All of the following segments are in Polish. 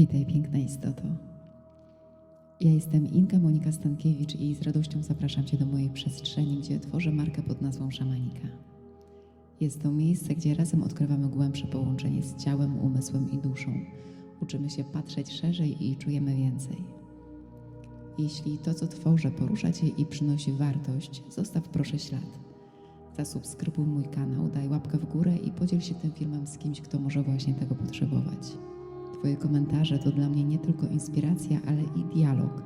Witaj, piękna istoto. Ja jestem Inka Monika Stankiewicz i z radością zapraszam Cię do mojej przestrzeni, gdzie tworzę markę pod nazwą Szamanika. Jest to miejsce, gdzie razem odkrywamy głębsze połączenie z ciałem, umysłem i duszą. Uczymy się patrzeć szerzej i czujemy więcej. Jeśli to, co tworzę, porusza Cię i przynosi wartość, zostaw proszę ślad. Zasubskrybuj mój kanał, daj łapkę w górę i podziel się tym filmem z kimś, kto może właśnie tego potrzebować. Twoje komentarze to dla mnie nie tylko inspiracja, ale i dialog,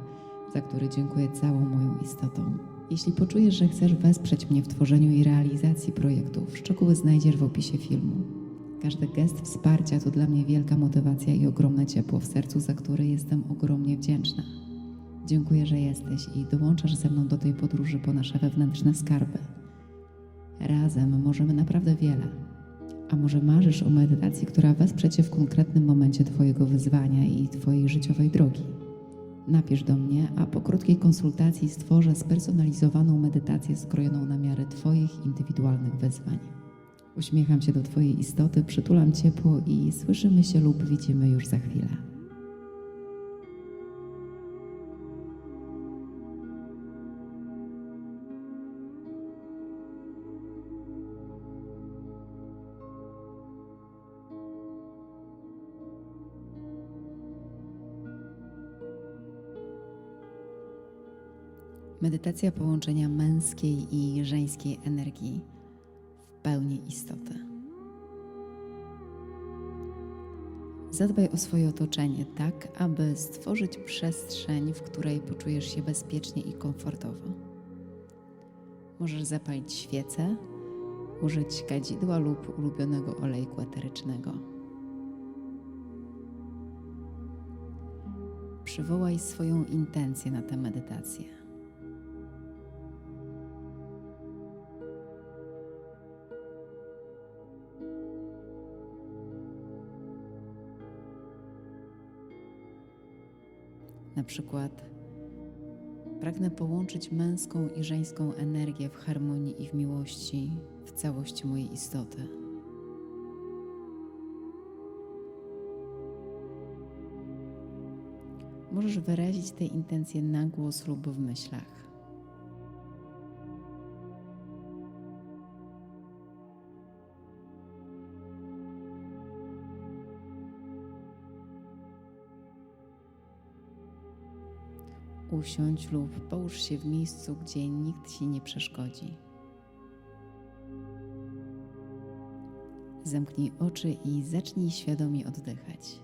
za który dziękuję całą moją istotą. Jeśli poczujesz, że chcesz wesprzeć mnie w tworzeniu i realizacji projektów, szczegóły znajdziesz w opisie filmu. Każdy gest wsparcia to dla mnie wielka motywacja i ogromne ciepło w sercu, za które jestem ogromnie wdzięczna. Dziękuję, że jesteś i dołączasz ze mną do tej podróży po nasze wewnętrzne skarby. Razem możemy naprawdę wiele. A może marzysz o medytacji, która wesprze Cię w konkretnym momencie Twojego wyzwania i Twojej życiowej drogi? Napisz do mnie, a po krótkiej konsultacji stworzę spersonalizowaną medytację skrojoną na miarę Twoich indywidualnych wyzwań. Uśmiecham się do Twojej istoty, przytulam ciepło i słyszymy się lub widzimy już za chwilę. Medytacja połączenia męskiej i żeńskiej energii w pełni istoty. Zadbaj o swoje otoczenie tak, aby stworzyć przestrzeń, w której poczujesz się bezpiecznie i komfortowo. Możesz zapalić świecę, użyć kadzidła lub ulubionego olejku eterycznego. Przywołaj swoją intencję na tę medytację. Na przykład pragnę połączyć męską i żeńską energię w harmonii i w miłości w całości mojej istoty. Możesz wyrazić te intencje na głos lub w myślach. Usiądź lub połóż się w miejscu, gdzie nikt ci nie przeszkodzi. Zamknij oczy i zacznij świadomie oddychać.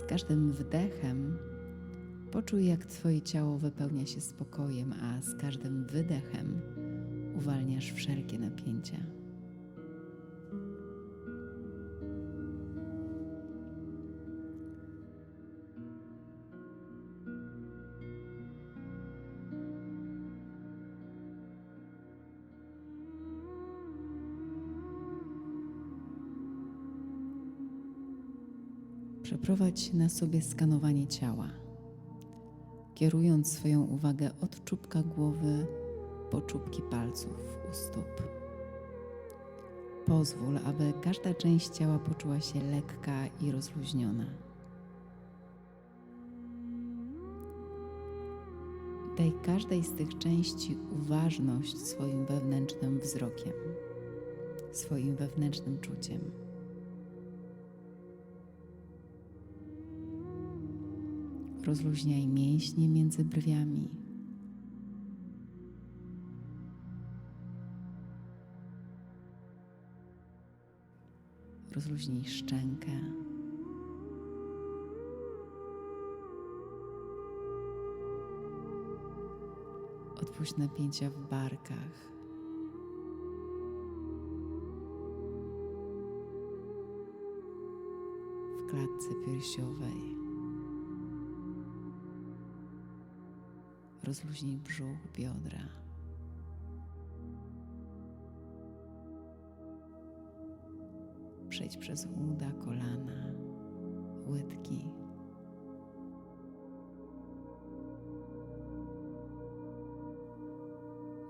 Z każdym wdechem poczuj, jak Twoje ciało wypełnia się spokojem, a z każdym wydechem uwalniasz wszelkie napięcia. Przeprowadź na sobie skanowanie ciała, kierując swoją uwagę od czubka głowy po czubki palców u stóp. Pozwól, aby każda część ciała poczuła się lekka i rozluźniona. Daj każdej z tych części uważność swoim wewnętrznym wzrokiem, swoim wewnętrznym czuciem. Rozluźniaj mięśnie między brwiami. Rozluźnij szczękę. Odpuść napięcia w barkach. W klatce piersiowej. Rozluźnij brzuch, biodra. przejdź przez uda, kolana, łydki.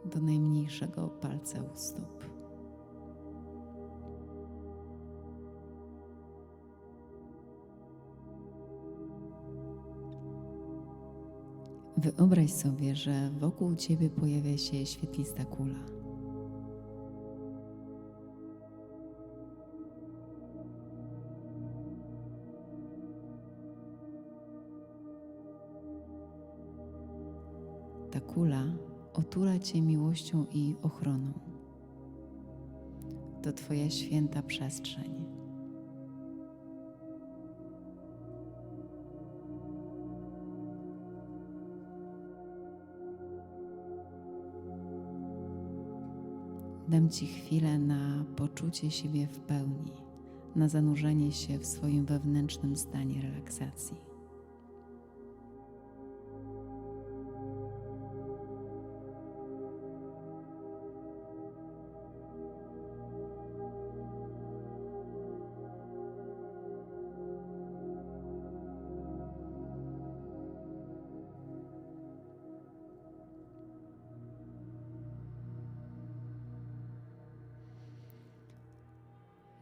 Do najmniejszego palca u stóp. Wyobraź sobie, że wokół ciebie pojawia się świetlista kula. Ta kula otula cię miłością i ochroną. To Twoja święta przestrzeń. Dam Ci chwilę na poczucie siebie w pełni, na zanurzenie się w swoim wewnętrznym stanie relaksacji.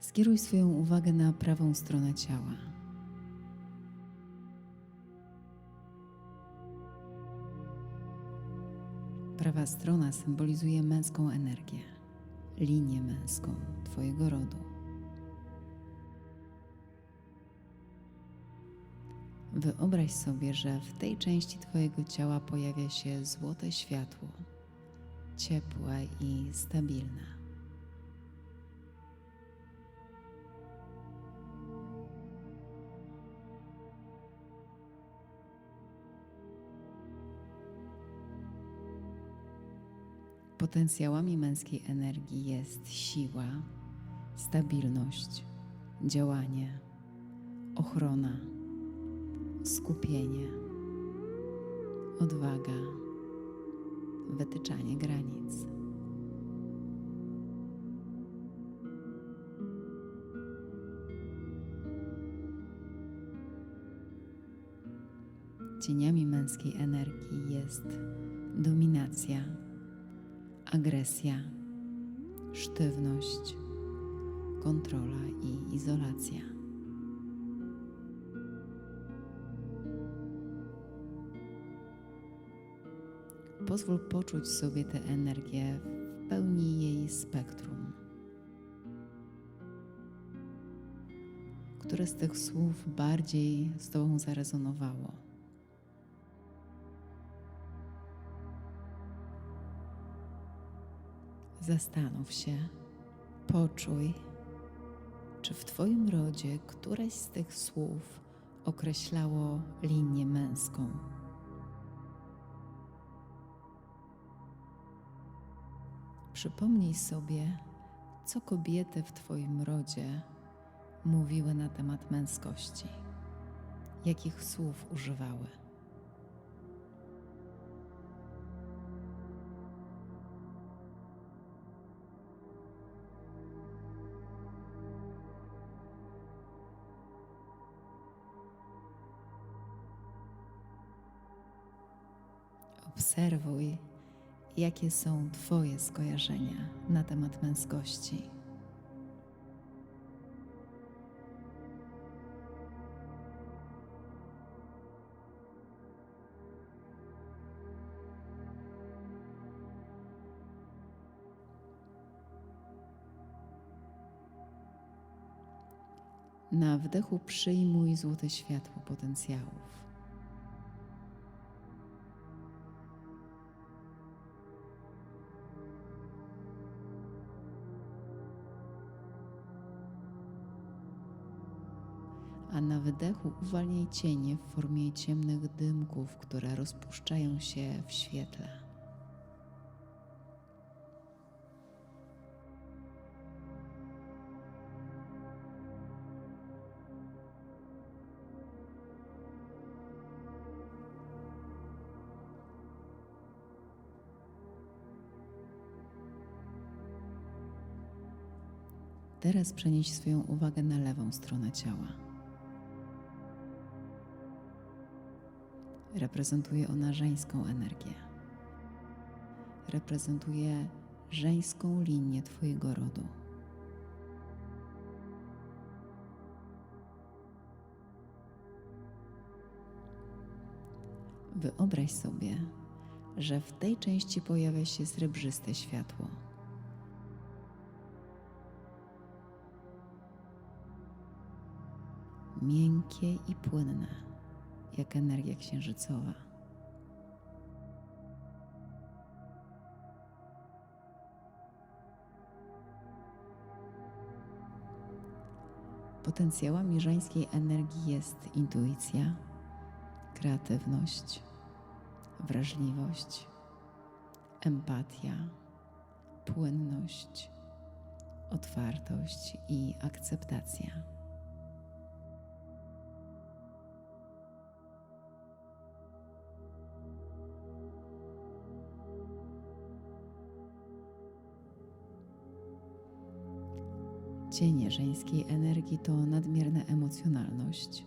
Skieruj swoją uwagę na prawą stronę ciała. Prawa strona symbolizuje męską energię, linię męską Twojego rodu. Wyobraź sobie, że w tej części Twojego ciała pojawia się złote światło, ciepłe i stabilne. Potencjałami męskiej energii jest siła, stabilność, działanie, ochrona, skupienie, odwaga, wytyczanie granic. Cieniami męskiej energii jest dominacja agresja, sztywność, kontrola i izolacja. Pozwól poczuć sobie tę energię w pełni jej spektrum. Które z tych słów bardziej z Tobą zarezonowało? Zastanów się, poczuj, czy w Twoim rodzie któreś z tych słów określało linię męską. Przypomnij sobie, co kobiety w Twoim rodzie mówiły na temat męskości, jakich słów używały. Obserwuj, jakie są Twoje skojarzenia na temat męskości. Na wdechu przyjmuj złote światło potencjałów. Na wydechu uwalniaj cienie w formie ciemnych dymków, które rozpuszczają się w świetle. Teraz przenieś swoją uwagę na lewą stronę ciała. Reprezentuje ona żeńską energię. Reprezentuje żeńską linię Twojego rodu. Wyobraź sobie, że w tej części pojawia się srebrzyste światło. Miękkie i płynne, jak energia księżycowa. Potencjałami żeńskiej energii jest intuicja, kreatywność, wrażliwość, empatia, płynność, otwartość i akceptacja. Cienie żeńskiej energii to nadmierna emocjonalność,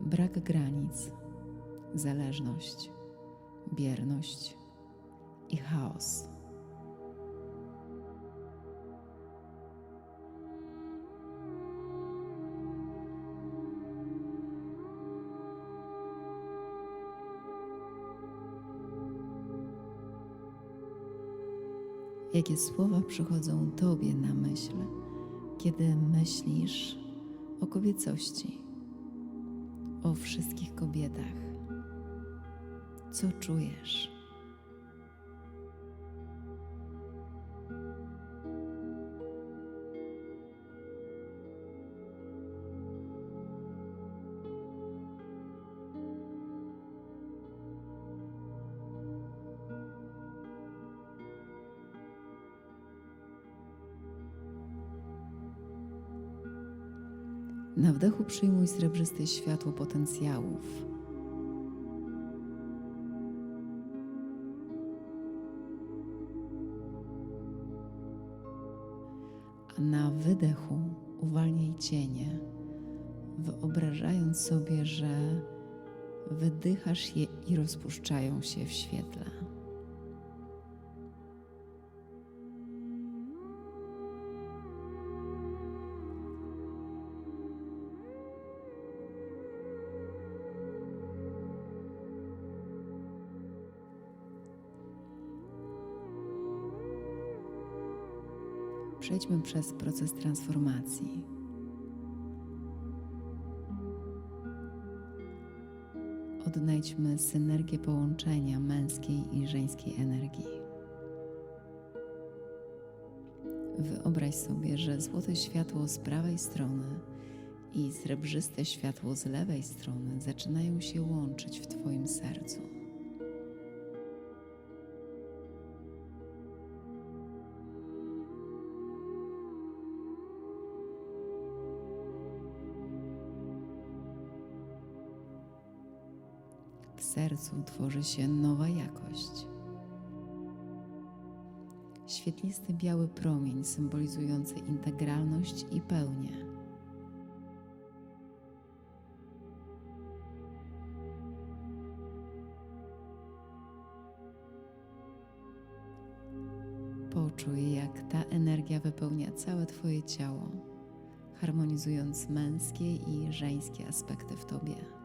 brak granic, zależność, bierność i chaos. Jakie słowa przychodzą Tobie na myśl, kiedy myślisz o kobiecości, o wszystkich kobietach? Co czujesz? Wdechu przyjmuj srebrzyste światło potencjałów. A na wydechu uwalniaj cienie, wyobrażając sobie, że wydychasz je i rozpuszczają się w świetle. Przejdźmy przez proces transformacji. Odnajdźmy synergię połączenia męskiej i żeńskiej energii. Wyobraź sobie, że złote światło z prawej strony i srebrzyste światło z lewej strony zaczynają się łączyć w Twoim sercu. Sercu tworzy się nowa jakość. Świetlisty biały promień symbolizujący integralność i pełnię. Poczuj, jak ta energia wypełnia całe Twoje ciało, harmonizując męskie i żeńskie aspekty w Tobie.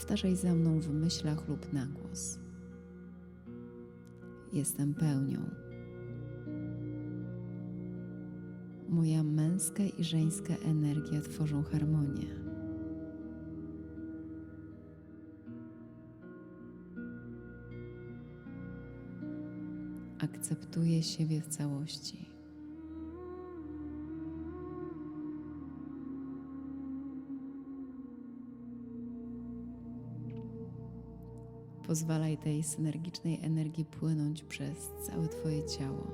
Powtarzaj za mną w myślach lub na głos. Jestem pełnią. Moja męska i żeńska energia tworzą harmonię. Akceptuję siebie w całości. Pozwalaj tej synergicznej energii płynąć przez całe Twoje ciało.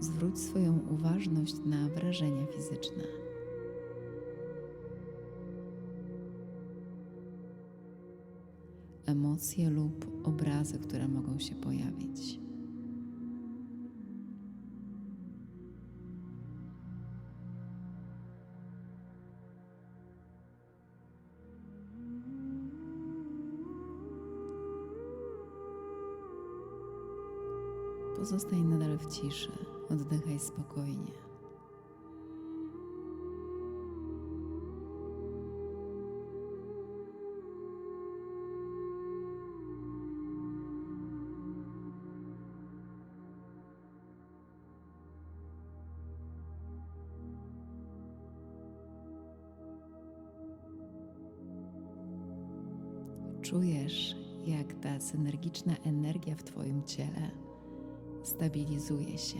Zwróć swoją uważność na wrażenia fizyczne. Emocje lub obrazy, które mogą się pojawić. Pozostań nadal w ciszy, oddychaj spokojnie. Czujesz, jak ta synergiczna energia w Twoim ciele stabilizuje się.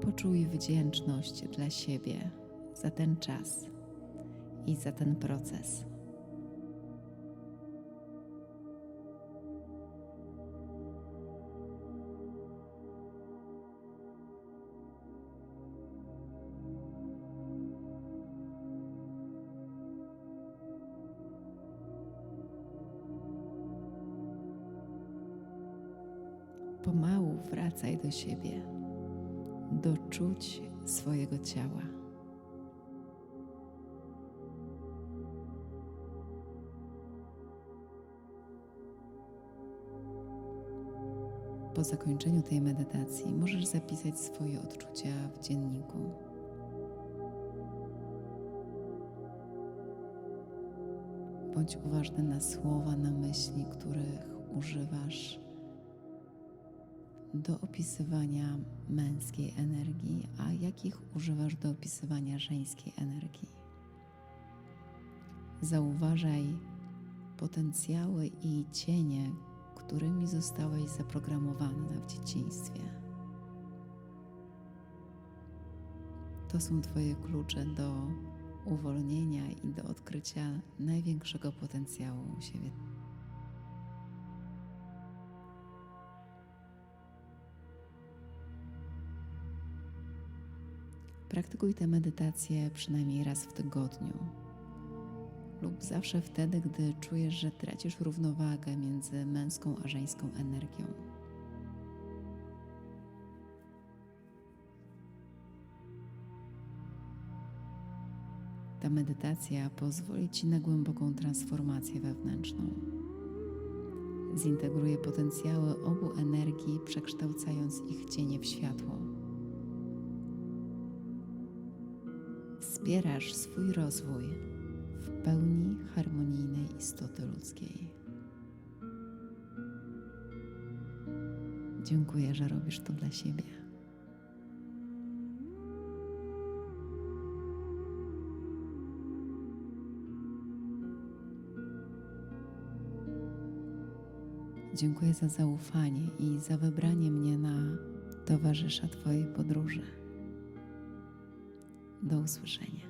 Poczuj wdzięczność dla siebie za ten czas i za ten proces. Pomału wracaj do siebie, do czuć swojego ciała. Po zakończeniu tej medytacji możesz zapisać swoje odczucia w dzienniku. Bądź uważny na słowa, na myśli, których używasz do opisywania męskiej energii, a jakich używasz do opisywania żeńskiej energii. Zauważaj potencjały i cienie, którymi zostałeś zaprogramowany w dzieciństwie. To są Twoje klucze do uwolnienia i do odkrycia największego potencjału u siebie. Praktykuj tę medytację przynajmniej raz w tygodniu lub zawsze wtedy, gdy czujesz, że tracisz równowagę między męską a żeńską energią. Ta medytacja pozwoli Ci na głęboką transformację wewnętrzną. Zintegruje potencjały obu energii, przekształcając ich cienie w światło. Wspierasz swój rozwój pełni harmonijnej istoty ludzkiej. Dziękuję, że robisz to dla siebie. Dziękuję za zaufanie i za wybranie mnie na towarzysza Twojej podróży. Do usłyszenia.